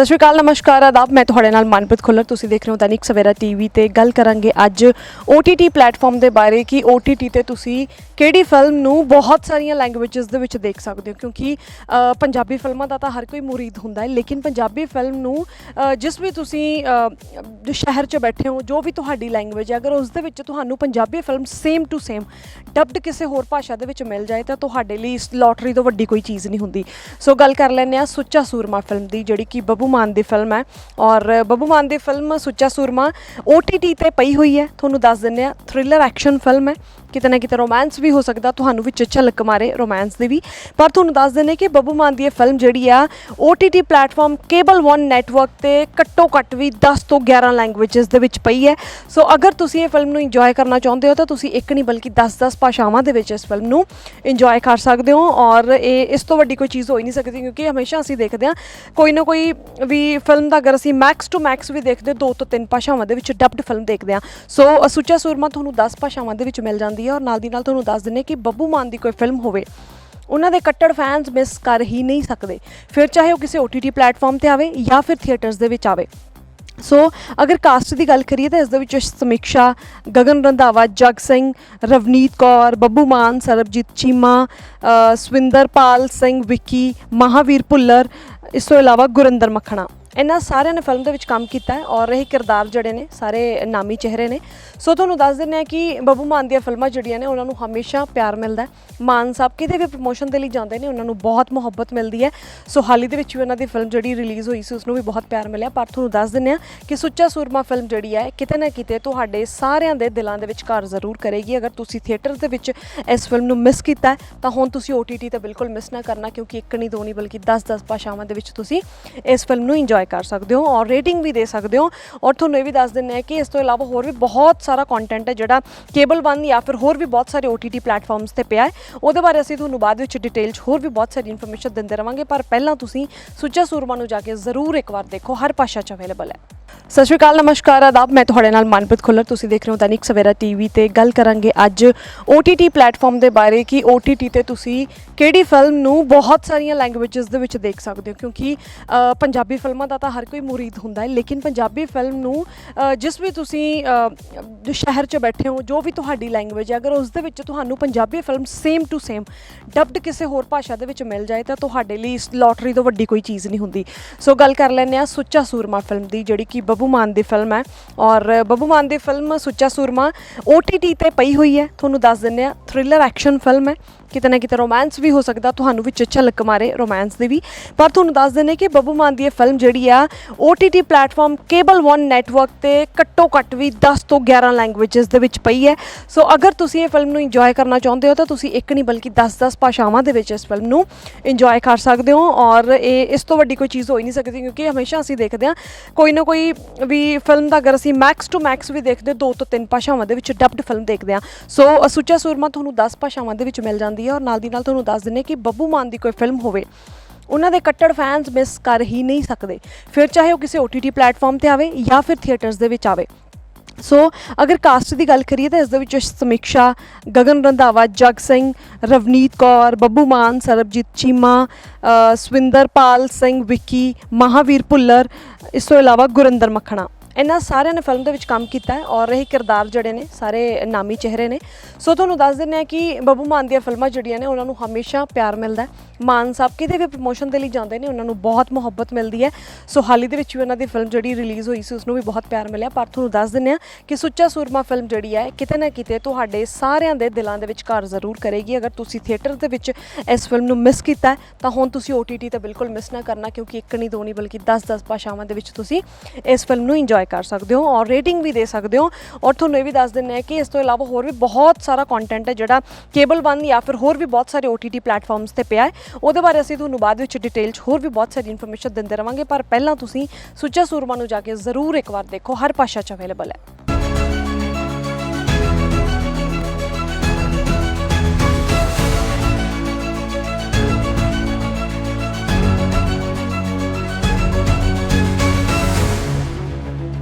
ਸਤਿ ਸ਼੍ਰੀ ਅਕਾਲ, ਨਮਸਕਾਰ, ਆਦਾਬ। ਮੈਂ ਤੁਹਾਡੇ ਨਾਲ ਮਨਪ੍ਰੀਤ ਖੁੱਲਰ। ਤੁਸੀਂ ਦੇਖ ਰਹੇ ਹੋ ਦੈਨਿਕ ਸਵੇਰਾ ਟੀਵੀ ਤੇ ਗੱਲ ਕਰਾਂਗੇ ਅੱਜ OTT ਪਲੇਟਫਾਰਮ ਦੇ ਬਾਰੇ ਕਿ OTT ਤੇ ਤੁਸੀਂ ਕਿਹੜੀ ਫਿਲਮ ਨੂੰ ਬਹੁਤ ਸਾਰੀਆਂ ਲੈਂਗੁਏਜਸ ਦੇ ਵਿੱਚ ਦੇਖ ਸਕਦੇ ਹੋ? ਕਿਉਂਕਿ ਪੰਜਾਬੀ ਫਿਲਮਾਂ ਦਾ ਤਾਂ ਹਰ ਕੋਈ ਮੁਰੀਦ ਹੁੰਦਾ ਹੈ, ਲੇਕਿਨ ਪੰਜਾਬੀ ਫਿਲਮ ਨੂੰ ਜਿਸ ਵੀ ਤੁਸੀਂ ਜੋ ਸ਼ਹਿਰ 'ਚ ਬੈਠੇ ਹੋ, ਜੋ ਵੀ ਤੁਹਾਡੀ ਲੈਂਗੁਏਜ ਹੈ, ਅਗਰ ਉਸ ਦੇ ਵਿੱਚ ਤੁਹਾਨੂੰ Punjabi film same to same dubbed ਕਿਸੇ ਹੋਰ ਭਾਸ਼ਾ ਦੇ ਵਿੱਚ ਮਿਲ ਜਾਏ, ਤਾਂ ਤੁਹਾਡੇ ਲਈ ਇਸ ਲੋਟਰੀ ਤੋਂ ਵੱਡੀ ਕੋਈ ਚੀਜ਼ ਨਹੀਂ ਹੁੰਦੀ। ਸੋ ਗੱਲ ਕਰ ਲੈਂਦੇ ਆ ਸੁੱਚਾ ਸੂਰਮਾ ਫਿਲਮ ਦੀ, ਜਿਹੜੀ ਕਿ ਬੱਬੂ ਮਾਨ ਦੀ ਫਿਲਮ ਹੈ ਔਰ ਬੱਬੂ ਮਾਨ ਦੀ ਫਿਲਮ ਸੁੱਚਾ ਸੂਰਮਾ OTT ਤੇ ਪਈ ਹੋਈ ਹੈ, ਤੁਹਾਨੂੰ ਦੱਸ ਦਿੰਦੇ ਆ ਥ੍ਰਿਲਰ ਐਕਸ਼ਨ ਫਿਲਮ ਹੈ। ਕਿਤੇ ਨਾ ਕਿਤੇ ਰੋਮਾਂਸ ਵੀ ਹੋ ਸਕਦਾ, ਤੁਹਾਨੂੰ ਵਿੱਚ ਝਲਕ ਮਾਰੇ ਰੋਮਾਂਸ ਦੀ ਵੀ। ਪਰ ਤੁਹਾਨੂੰ ਦੱਸ ਦਿੰਦੇ ਕਿ ਬੱਬੂ ਮਾਨ ਦੀ ਇਹ ਫਿਲਮ ਜਿਹੜੀ ਆ OTT ਪਲੇਟਫਾਰਮ ਕੇਬਲ 1 ਨੈਟਵਰਕ ਤੇ ਘੱਟੋ ਘੱਟ ਵੀ 10 ਤੋਂ 11 ਲੈਂਗੁਏਜਸ ਦੇ ਵਿੱਚ ਪਈ ਹੈ। ਸੋ ਅਗਰ ਤੁਸੀਂ ਇਹ ਫਿਲਮ ਨੂੰ ਇੰਜੋਏ ਕਰਨਾ ਚਾਹੁੰਦੇ ਹੋ, ਤਾਂ ਤੁਸੀਂ ਇੱਕ ਨਹੀਂ ਬਲਕਿ 10-10 ਭਾਸ਼ਾਵਾਂ ਦੇ ਵਿੱਚ ਇਸ ਫਿਲਮ ਨੂੰ ਇੰਜੋਏ ਕਰ ਸਕਦੇ ਹੋ। ਔਰ ਇਹ ਇਸ ਤੋਂ ਵੱਡੀ ਕੋਈ ਚੀਜ਼ ਹੋ ਹੀ ਨਹੀਂ ਸਕਦੀ, ਕਿਉਂਕਿ ਹਮੇਸ਼ਾ ਅਸੀਂ ਦੇਖਦੇ ਹਾਂ, ਕੋਈ ਨਾ ਕੋਈ ਵੀ ਫਿਲਮ ਦਾ ਅਗਰ ਅਸੀਂ ਮੈਕਸ ਟੂ ਮੈਕਸ ਵੀ ਦੇਖਦੇ, ਦੋ ਤੋਂ ਤਿੰਨ ਭਾਸ਼ਾਵਾਂ ਦੇ ਵਿੱਚ ਡਬਡ ਫਿਲਮ ਦੇਖਦੇ ਹਾਂ। ਸੋ ਸੁੱਚਾ ਸੂਰਮਾ ਤੁਹਾਨੂੰ 10 ਭਾਸ਼ਾਵਾਂ ਦੇ ਵਿੱਚ ਮਿਲ ਜਾਂਦੀ ਹੈ ਔਰ ਨਾਲ ਦੀ ਨਾਲ ਤੁਹਾਨੂੰ ਦੱਸ ਦਿੰਨੇ ਕਿ ਬੱਬੂ ਮਾਨ ਦੀ ਕੋਈ ਫਿਲਮ ਹੋਵੇ, ਉਹਨਾਂ ਦੇ ਕੱਟੜ ਫੈਨਸ ਮਿਸ ਕਰ ਹੀ ਨਹੀਂ ਸਕਦੇ। ਫਿਰ ਚਾਹੇ ਉਹ ਕਿਸੇ OTT ਪਲੇਟਫਾਰਮ ਤੇ ਆਵੇ ਜਾਂ ਫਿਰ ਥੀਏਟਰਸ ਦੇ ਵਿੱਚ ਆਵੇ। ਸੋ ਅਗਰ ਕਾਸਟ ਦੀ ਗੱਲ ਕਰੀਏ ਤਾਂ ਇਸ ਦੇ ਵਿੱਚ ਸਮੀਖਿਆ ਗਗਨ ਰੰਧਾਵਾ, ਜਗ ਸਿੰਘ, ਰਵਨੀਤ ਕੌਰ, ਬੱਬੂ ਮਾਨ, ਸਰਬਜੀਤ ਚੀਮਾ ਸਵਿੰਦਰਪਾਲ ਸਿੰਘ, ਵਿੱਕੀ, ਮਹਾਵੀਰ ਭੁੱਲਰ, ਇਸ ਤੋਂ ਇਲਾਵਾ ਗੁਰਿੰਦਰ ਮੱਖਣਾ। ਇਹਨਾਂ ਸਾਰਿਆਂ ਨੇ ਫਿਲਮ ਦੇ ਵਿੱਚ ਕੰਮ ਕੀਤਾ ਹੈ ਔਰ ਇਹ ਕਿਰਦਾਰ ਜਿਹੜੇ ਨੇ, ਸਾਰੇ ਨਾਮੀ ਚਿਹਰੇ ਨੇ। ਸੋ ਤੁਹਾਨੂੰ ਦੱਸ ਦਿੰਦੇ ਆ ਕਿ ਬੱਬੂ ਮਾਨ ਦੀਆਂ ਫਿਲਮਾਂ ਜਿਹੜੀਆਂ ਨੇ, ਉਹਨਾਂ ਨੂੰ ਹਮੇਸ਼ਾ ਪਿਆਰ ਮਿਲਦਾ ਹੈ। ਮਾਨ ਸਾਹਿਬ ਕਿਤੇ ਵੀ ਪ੍ਰਮੋਸ਼ਨ ਦੇ ਲਈ ਜਾਂਦੇ ਨੇ, ਉਹਨਾਂ ਨੂੰ ਬਹੁਤ ਮੁਹੱਬਤ ਮਿਲਦੀ ਹੈ। ਸੋ ਹਾਲ ਦੇ ਵਿੱਚ ਵੀ ਉਹਨਾਂ ਦੀ ਫਿਲਮ ਜਿਹੜੀ ਰਿਲੀਜ਼ ਹੋਈ ਸੀ ਉਸ ਨੂੰ ਵੀ ਬਹੁਤ ਪਿਆਰ ਮਿਲਿਆ। ਪਰ ਤੁਹਾਨੂੰ ਦੱਸ ਦਿੰਦੇ ਆ ਕਿ ਸੁੱਚਾ ਸੂਰਮਾ ਫਿਲਮ ਜਿਹੜੀ ਹੈ, ਕਿਤੇ ਨਾ ਕਿਤੇ ਤੁਹਾਡੇ ਸਾਰਿਆਂ ਦੇ ਦਿਲਾਂ ਦੇ ਵਿੱਚ ਘਰ ਜ਼ਰੂਰ ਕਰੇਗੀ। ਅਗਰ ਤੁਸੀਂ ਥੀਏਟਰ ਦੇ ਵਿੱਚ ਇਸ ਫਿਲਮ ਨੂੰ ਮਿਸ ਕੀਤਾ ਤਾਂ ਹੁਣ ਤੁਸੀਂ OTT ਤੇ ਬਿਲਕੁਲ ਮਿਸ ਨਾ ਕਰਨਾ, ਕਿਉਂਕਿ ਇੱਕ ਨਹੀਂ, ਦੋ ਨਹੀਂ, ਬਲਕਿ 10-10 ਭਾਸ਼ਾਵਾਂ ਦੇ ਵਿੱਚ ਤੁਸੀਂ ਇਸ ਫਿਲਮ ਨੂੰ ਇੰਜੋਏ ਕਰ ਸਕਦੇ ਹੋ ਔਰ ਰੇਟਿੰਗ ਵੀ ਦੇ ਸਕਦੇ ਹੋ। ਔਰ ਤੁਹਾਨੂੰ ਇਹ ਵੀ ਦੱਸ ਦਿੰਦੇ ਆ ਕਿ ਇਸ ਤੋਂ ਇਲਾਵਾ ਹੋਰ ਵੀ ਬਹੁਤ ਸਾਰਾ ਕੰਟੈਂਟ ਹੈ ਜਿਹੜਾ ਕੇਬਲ ਵਨ ਜਾਂ ਫਿਰ ਹੋਰ ਵੀ ਬਹੁਤ ਸਾਰੇ OTT ਪਲੇਟਫਾਰਮਸ ਤੇ ਪਿਆ ਹੈ। ਉਹਦੇ ਬਾਰੇ ਅਸੀਂ ਤੁਹਾਨੂੰ ਬਾਅਦ ਵਿੱਚ ਡਿਟੇਲ 'ਚ ਹੋਰ ਵੀ ਬਹੁਤ ਸਾਰੀ ਇਨਫੋਰਮੇਸ਼ਨ ਦਿੰਦੇ ਰਵਾਂਗੇ। ਪਰ ਪਹਿਲਾਂ ਤੁਸੀਂ ਸੁੱਚਾ ਸੂਰਮਾ ਨੂੰ ਜਾ ਕੇ ਜ਼ਰੂਰ ਇੱਕ ਵਾਰ ਦੇਖੋ। ਹਰ ਭਾਸ਼ਾ 'ਚ ਅਵੇਲੇਬਲ ਹੈ। ਸਤਿ ਸ਼੍ਰੀ ਅਕਾਲ, ਨਮਸਕਾਰ, ਆਦਾਬ। ਮੈਂ ਤੁਹਾਡੇ ਨਾਲ ਮਨਪ੍ਰੀਤ ਖੁੱਲਰ। ਤੁਸੀਂ ਦੇਖ ਰਹੇ ਹੋ ਦੈਨਿਕ ਸਵੇਰਾ ਟੀਵੀ ਤੇ ਗੱਲ ਕਰਾਂਗੇ ਅੱਜ OTT ਪਲੇਟਫਾਰਮ ਦੇ ਬਾਰੇ ਕਿ OTT ਤੇ ਤੁਸੀਂ ਕਿਹੜੀ ਫਿਲਮ ਨੂੰ ਬਹੁਤ ਸਾਰੀਆਂ ਲੈਂਗੁਏਜਸ ਦੇ ਵਿੱਚ ਦੇਖ ਸਕਦੇ ਹੋ? ਕਿਉਂਕਿ ਪੰਜਾਬੀ ਫਿਲਮਾਂ ਦਾ ਤਾਂ ਹਰ ਕੋਈ ਮੁਰੀਦ ਹੁੰਦਾ ਹੈ, ਲੇਕਿਨ ਪੰਜਾਬੀ ਫਿਲਮ ਨੂੰ ਜਿਸ ਵੀ ਤੁਸੀਂ ਜੋ ਸ਼ਹਿਰ 'ਚ ਬੈਠੇ ਹੋ, ਜੋ ਵੀ ਤੁਹਾਡੀ ਲੈਂਗੁਏਜ ਹੈ, ਅਗਰ ਉਸ ਦੇ ਵਿੱਚ ਤੁਹਾਨੂੰ Punjabi film same to same dubbed ਕਿਸੇ ਹੋਰ ਭਾਸ਼ਾ ਦੇ ਵਿੱਚ ਮਿਲ ਜਾਏ, ਤਾਂ ਤੁਹਾਡੇ ਲਈ ਇਸ ਲੋਟਰੀ ਤੋਂ ਵੱਡੀ ਕੋਈ ਚੀਜ਼ ਨਹੀਂ ਹੁੰਦੀ। ਸੋ ਗੱਲ ਕਰ ਲੈਂਦੇ ਆ ਸੁੱਚਾ ਸੂਰਮਾ ਫਿਲਮ ਦੀ, ਜਿਹੜੀ ਕਿ ਬੱਬੂ ਮਾਨ ਦੀ ਫਿਲਮ ਹੈ। ਔਰ ਬੱਬੂ ਮਾਨ ਦੀ ਫਿਲਮ ਸੁੱਚਾ ਸੂਰਮਾ OTT ਤੇ ਪਈ ਹੋਈ ਹੈ। ਤੁਹਾਨੂੰ ਦੱਸ ਦਿੰਦੇ ਆ ਥ੍ਰਿਲਰ ਐਕਸ਼ਨ ਫਿਲਮ ਹੈ। ਕਿਤੇ ਨਾ ਕਿਤੇ ਰੋਮਾਂਸ ਵੀ ਹੋ ਸਕਦਾ, ਤੁਹਾਨੂੰ ਵਿੱਚ ਝਲਕ ਮਾਰੇ ਰੋਮਾਂਸ ਦੀ ਵੀ। ਪਰ ਤੁਹਾਨੂੰ ਦੱਸ ਦਿੰਦੇ ਕਿ ਬੱਬੂ ਮਾਨ ਦੀ ਇਹ ਫਿਲਮ ਜਿਹੜੀ ਆ OTT ਪਲੇਟਫਾਰਮ ਕੇਬਲ 1 ਨੈਟਵਰਕ ਤੇ ਘੱਟੋ ਘੱਟ ਵੀ 10 ਤੋਂ 11 ਲੈਂਗੁਏਜਸ ਦੇ ਵਿੱਚ ਪਈ ਹੈ। ਸੋ ਅਗਰ ਤੁਸੀਂ ਇਹ ਫਿਲਮ ਨੂੰ ਇੰਜੋਏ ਕਰਨਾ ਚਾਹੁੰਦੇ ਹੋ, ਤਾਂ ਤੁਸੀਂ ਇੱਕ ਨਹੀਂ ਬਲਕਿ 10-10 ਭਾਸ਼ਾਵਾਂ ਦੇ ਵਿੱਚ ਇਸ ਫਿਲਮ ਨੂੰ ਇੰਜੋਏ ਕਰ ਸਕਦੇ ਹੋ। ਔਰ ਇਹ ਇਸ ਤੋਂ ਵੱਡੀ ਕੋਈ ਚੀਜ਼ ਹੋ ਹੀ ਨਹੀਂ ਸਕਦੀ, ਕਿਉਂਕਿ ਹਮੇਸ਼ਾ ਅਸੀਂ ਦੇਖਦੇ ਹਾਂ, ਕੋਈ ਨਾ ਕੋਈ ਵੀ ਫਿਲਮ ਦਾ ਅਗਰ ਅਸੀਂ ਮੈਕਸ ਟੂ ਮੈਕਸ ਵੀ ਦੇਖਦੇ, ਦੋ ਤੋਂ ਤਿੰਨ ਭਾਸ਼ਾਵਾਂ ਦੇ ਵਿੱਚ ਡਬਡ ਫਿਲਮ ਦੇਖਦੇ ਹਾਂ। ਸੋ ਸੁੱਚਾ ਸੂਰਮਾ ਤੁਹਾਨੂੰ 10 ਭਾਸ਼ਾਵਾਂ ਦੇ ਵਿੱਚ ਮਿਲ ਜਾਂਦੀ ਹੈ ਔਰ ਨਾਲ ਦੀ ਨਾਲ ਤੁਹਾਨੂੰ ਦੱਸ ਦਿੰਨੇ ਕਿ ਬੱਬੂ ਮਾਨ ਦੀ ਕੋਈ ਫਿਲਮ ਹੋਵੇ, ਉਹਨਾਂ ਦੇ ਕੱਟੜ ਫੈਨਸ ਮਿਸ ਕਰ ਹੀ ਨਹੀਂ ਸਕਦੇ। ਫਿਰ ਚਾਹੇ ਉਹ ਕਿਸੇ OTT ਪਲੇਟਫਾਰਮ ਤੇ ਆਵੇ ਜਾਂ ਫਿਰ ਥੀਏਟਰਸ ਦੇ ਵਿੱਚ ਆਵੇ। ਸੋ ਅਗਰ ਕਾਸਟ ਦੀ ਗੱਲ ਕਰੀਏ ਤਾਂ ਇਸ ਦੇ ਵਿੱਚ ਸਮੀਖਿਆ ਗਗਨ ਰੰਧਾਵਾ ਜਗ ਸਿੰਘ ਰਵਨੀਤ ਕੌਰ ਬੱਬੂ ਮਾਨ ਸਰਬਜੀਤ ਚੀਮਾ ਅ, ਸਵਿੰਦਰਪਾਲ ਸਿੰਘ ਵਿੱਕੀ ਮਹਾਵੀਰ ਭੁੱਲਰ ਇਸ ਤੋਂ ਇਲਾਵਾ ਗੁਰਿੰਦਰ ਮੱਖਣਾ। ਇਹਨਾਂ ਸਾਰਿਆਂ ਨੇ ਫਿਲਮ ਦੇ ਵਿੱਚ ਕੰਮ ਕੀਤਾ ਹੈ ਔਰ ਇਹ ਕਿਰਦਾਰ ਜਿਹੜੇ ਨੇ ਸਾਰੇ ਨਾਮੀ ਚਿਹਰੇ ਨੇ। ਸੋ ਤੁਹਾਨੂੰ ਦੱਸ ਦਿੰਦੇ ਆ ਕਿ ਬੱਬੂ ਮਾਨ ਦੀਆਂ ਫਿਲਮਾਂ ਜਿਹੜੀਆਂ ਨੇ ਉਹਨਾਂ ਨੂੰ ਹਮੇਸ਼ਾ ਪਿਆਰ ਮਿਲਦਾ ਹੈ। ਮਾਨ ਸਾਹਿਬ ਕਿਤੇ ਵੀ ਪ੍ਰਮੋਸ਼ਨ ਦੇ ਲਈ ਜਾਂਦੇ ਨੇ, ਉਹਨਾਂ ਨੂੰ ਬਹੁਤ ਮੁਹੱਬਤ ਮਿਲਦੀ ਹੈ। ਸੋ ਹਾਲੀ ਦੇ ਵਿੱਚ ਵੀ ਉਹਨਾਂ ਦੀ ਫਿਲਮ ਜਿਹੜੀ ਰਿਲੀਜ਼ ਹੋਈ ਸੀ ਉਸ ਨੂੰ ਵੀ ਬਹੁਤ ਪਿਆਰ ਮਿਲਿਆ। ਪਰ ਤੁਹਾਨੂੰ ਦੱਸ ਦਿੰਦੇ ਆ ਕਿ ਸੁੱਚਾ ਸੂਰਮਾ ਫਿਲਮ ਜਿਹੜੀ ਹੈ, ਕਿਤੇ ਨਾ ਕਿਤੇ ਤੁਹਾਡੇ ਸਾਰਿਆਂ ਦੇ ਦਿਲਾਂ ਦੇ ਵਿੱਚ ਘਰ ਜ਼ਰੂਰ ਕਰੇਗੀ। ਅਗਰ ਤੁਸੀਂ ਥੀਏਟਰ ਦੇ ਵਿੱਚ ਇਸ ਫਿਲਮ ਨੂੰ ਮਿਸ ਕੀਤਾ ਤਾਂ ਹੁਣ ਤੁਸੀਂ OTT ਤੇ ਬਿਲਕੁਲ ਮਿਸ ਨਾ ਕਰਨਾ, ਕਿਉਂਕਿ ਇੱਕ ਨਹੀਂ, ਦੋ ਨਹੀਂ, ਬਲਕਿ 10-10 ਭਾਸ਼ਾਵਾਂ ਦੇ ਵਿੱਚ ਤੁਸੀਂ ਇਸ ਫਿਲਮ ਨੂੰ ਇੰਜੋਏ ਕਰ ਸਕਦੇ ਹੋ ਔਰ ਰੇਟਿੰਗ ਵੀ ਦੇ ਸਕਦੇ ਹੋ। ਔਰ ਤੁਹਾਨੂੰ ਇਹ ਵੀ ਦੱਸ ਦਿੰਦੇ ਆ ਕਿ ਇਸ ਤੋਂ ਇਲਾਵਾ ਹੋਰ ਵੀ ਬਹੁਤ ਸਾਰਾ ਕੰਟੈਂਟ ਹੈ ਜਿਹੜਾ ਕੇਬਲ 1 ਜਾਂ ਫਿਰ ਹੋਰ ਵੀ ਬਹੁਤ ਸਾਰੇ OTT ਪਲੇਟਫਾਰਮਸ ਤੇ ਪਿਆ ਹੈ। ਉਹਦੇ ਬਾਰੇ ਅਸੀਂ ਤੁਹਾਨੂੰ ਬਾਅਦ ਵਿੱਚ ਡਿਟੇਲ 'ਚ ਹੋਰ ਵੀ ਬਹੁਤ ਸਾਰੀ ਇਨਫੋਰਮੇਸ਼ਨ ਦਿੰਦੇ ਰਵਾਂਗੇ, ਪਰ ਪਹਿਲਾਂ ਤੁਸੀਂ ਸੁੱਚਾ ਸੂਰਮਾ ਨੂੰ ਜਾ ਕੇ ਜ਼ਰੂਰ ਇੱਕ ਵਾਰ ਦੇਖੋ, ਹਰ ਭਾਸ਼ਾ 'ਚ ਅਵੇਲੇਬਲ ਹੈ।